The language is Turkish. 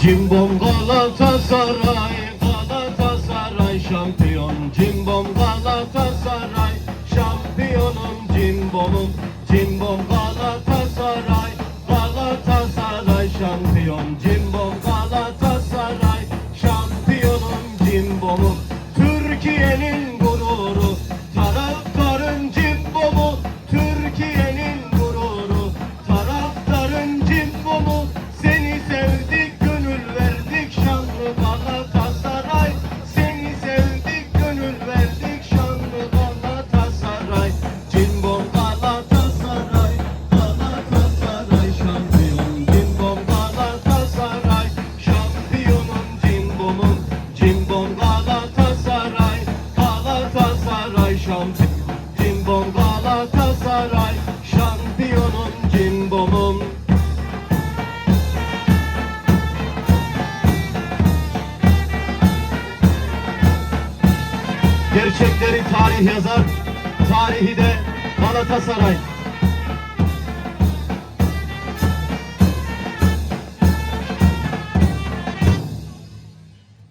Cimbom Galatasaray Galatasaray şampiyon. Cimbom Galatasaray Şampiyonum cimbomum. Cimbom Galatasaray Galatasaray şampiyon. Cimbom Galatasaray Şampiyonum cimbomum. Türkiye'nin Gerçekleri tarih yazar, tarihi de Galatasaray.